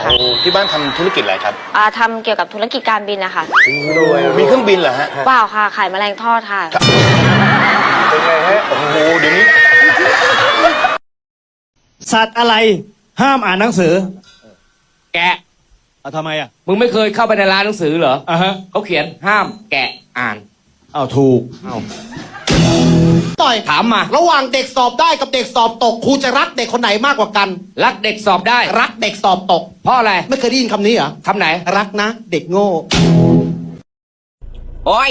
โอ้ที่บ้านทำธุรกิจอะไรครับอ่าทำเกี่ยวกับธุรกิจการบินนะคะมีเครื่องบินเหรอฮะเปล่าค่ะ ขายแมลงทอดค่ะ เป็นไงฮะโอ้โหเดี๋ยวนี้สัตว์อะไรห้ามอ่านหนังสือแกะ เอาทำไมอะมึงไม่เคยเข้าไปในร้านหนังสือเหรอ อะฮะเขาเขียนห้ามแกะอ่าน เอาถูก ต่อยถามมา ระหว่างเด็กสอบได้กับเด็กสอบตกครูจะรักเด็กคนไหนมากกว่ากัน รักเด็กสอบได้ รักเด็กสอบตก เพราะอะไรไม่เคยได้ยินคำนี้เหรอคำไหน รักนะ เด็กโง่ โอ้ย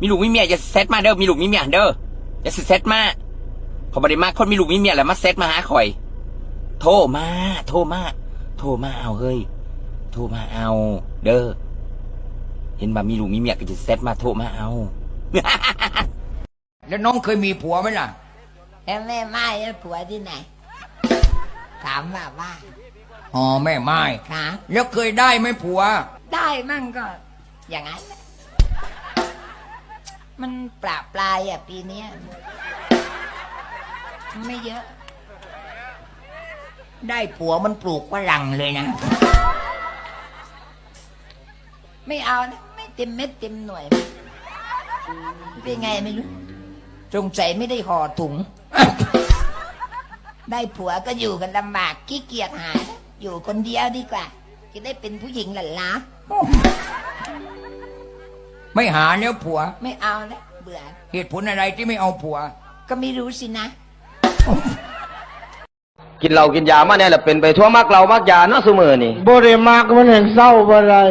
มีลูกมีเมียอย่าเซตมาเด้อ มีลูกมีเมียเด้อ อย่าสิเซตมาพอบริมาคนมีลูกมีเมียแล้วมาเซตมาหาข่อย โทรมา โทรมา โทรมาเอาเฮ้ย โทรมาเอา เด้อ เห็นบ่ามีลูกมีเมียก็จะเซตมาโทรมาเอา แล้วน้องเคยมีผัวไหมล่ะ แล้วแม่ไม้แล้วผัวที่ไหน ถามว่าว่า อ๋อแม่ไม้คะแล้วเคยได้ไหมผัว ได้มั่งก็ อย่างนั้นแหละมันปราปลายอะปีเนี้ยไม่เยอะ ได้ผัวมันปลูกฝรั่งเลยนะ ไม่เอานะ ไม่เต็มเม็ดเต็มหน่วย เป็นไงไม่รู้ สงสัยไม่ได้ห่อถุง ได้ผัวก็อยู่กันลำบากขี้เกียจหา อยู่คนเดียวดีกว่า จะได้เป็นผู้หญิงหลันล้าไม่หาแล้วผัว ไม่เอาแล้วเบื่อ เหตุผลอะไรที่ไม่เอาผัว ก็ไม่รู้สินะ กินเหล้ากินยามาเนี่ยแหละเป็นไปทั่วมักเหล้ามักยาเนาะซุมือนี่บ่ได้มากมันเห็นเศร้าบ่ได้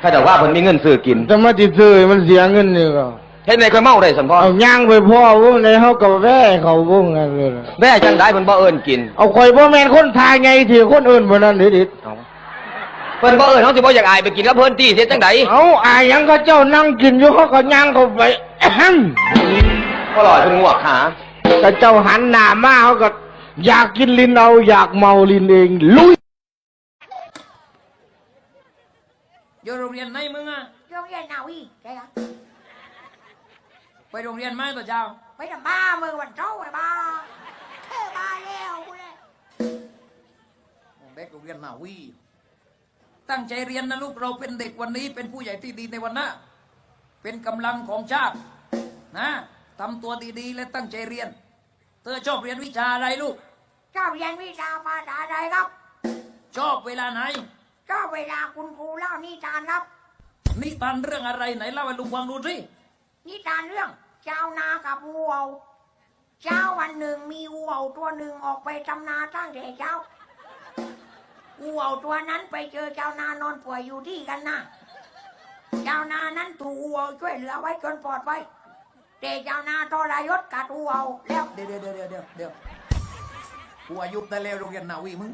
ถ้าแต่ว่าเพิ่นมีเงินซื้อกินจะมาติดซื้อให้มันเสียเงินนี่ก็ เฮ็ดในเคยเมาได้สันพ่อเอาย่างไปพ่อวงในเฮากับแว่เขาวงนั่นเลยล่ะแม่จังได้เพิ่นบ่เอิ้นกินเอาข่อยบ่แม่นคนทายไงที่คนอื่นบ่นั่นดิดิเพิ่นบ่เอิ้นเฮาสิบ่อยากอายไปกินกับเพิ่นตีเสียจังไดเอาอายหยังก็เจ้านั่งกินอยู่เขาก็ย่างเข้าไปอะฮั่มบ่ลอยเพิ่นงวกหาแต่เจ้าหันหน้ามาเขาก็ อยากกินลิ้นเอาอยากเมาลิ้นเองลุย อยู่โรงเรียนไหนมึงอะโรงเรียนนาวีใช่ไหม ไปโรงเรียนไหมต่อเจ้า ไปทำบ้ามือวันเจ้าไปบ้าเท่บ้าแล้วกูเลยเด็กโรงเรียนนาวีตั้งใจเรียนนะลูกเราเป็นเด็กวันนี้เป็นผู้ใหญ่ที่ดีในวันหน้า เป็นกำลังของชาตินะทำตัวดีๆ และตั้งใจเรียน เธอชอบเรียนวิชาอะไรลูก ชอบเรียนวิชาภาษาไทยครับ ชอบเวลาไหน ชอบเวลาคุณครูเล่านิทานครับ นิทานเรื่องอะไรไหนเล่าให้ลุงฟังดูสิ นิทานเรื่อง เจ้านากับวัวเช้าวันหนึ่งมีวัวตัวหนึ่งออกไปทำนาตั้งแต่เช้าวัวตัวนั้นไปเจอเจ้านานอนป่วยอยู่ที่กันนาเจ้านานั้นถูกวัวช่วยเหลือไว้จนปลอดไว้แต่เจ้านาทรยศกัดวัวแล้วเดี๋ยวเดี๋ยวเดี๋ยวเดี๋ยวเดี๋ยวกูอายุบได้แล้วโรงเรียนนาวีมึง